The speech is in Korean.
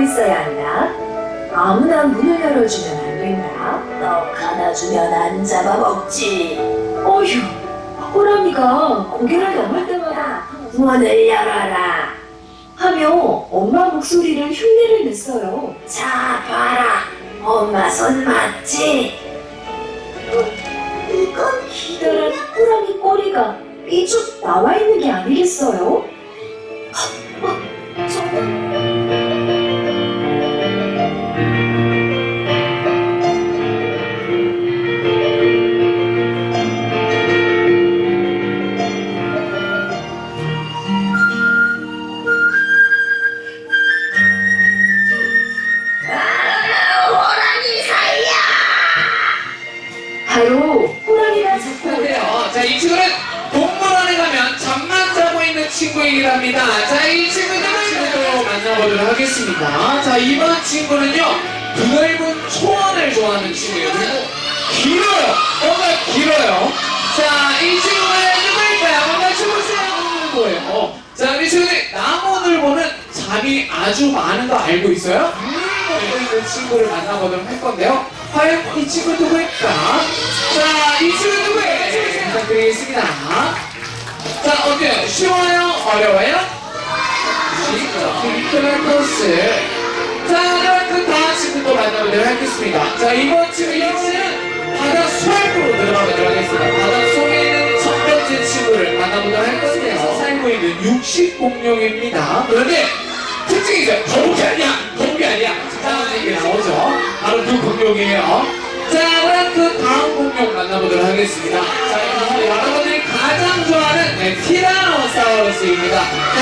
있어야 한다. 아무나 문을 열어주면 안 된다. 떡 하나 주면 안 잡아먹지. 어휴, 호랑이가 고개를 넘을 때마다 문을 열어라. 하며 엄마 목소리를 흉내를 냈어요. 자, 봐라. 엄마 손 맞지? 이건 기다란 호랑이 꼬리가 삐죽 나와 있는 게 아니겠어요? 바로 잡고 그래요. 자, 이 친구는 동물원에 가면 잠만 자고 있는 친구이긴 합니다. 자, 이 친구들 친구도 만나보도록 하겠습니다. 자, 이번 친구는요, 드넓은 초원을 좋아하는 친구예요. 그리고 길어요. 뭔가 길어요. 자, 이 친구는 누구일까요? 뭔가 추보세요. 뭐예요? 자, 우리 친구들 나무늘 보는 잠이 아주 많은 거 알고 있어요? 먹고 있는 친구를 만나보도록 할 건데요. 과연 이 친구 누구일까? 친구? 부탁드리겠습니다. 자, 어때요? 쉬워요? 어려워요? 쉽죠. 코스. 자, 그럼 그 다음 친구도 만나보도록 하겠습니다. 자, 이번 친구, 이번 친구는 바다 수학으로 들어가보도록 하겠습니다. 바다 속에 있는 첫 번째 친구를 만나보도록 할 건데요. 살고 있는 육식 공룡입니다. 그런데 특징이죠. 거북이 아니야. 거북이 아니야. 자, 이게 나오죠. 바로 그 공룡이에요. 자, 그럼 그 다음 공룡 만나보도록 하겠습니다. 자, 네, 티라노사우루스입니다. 자,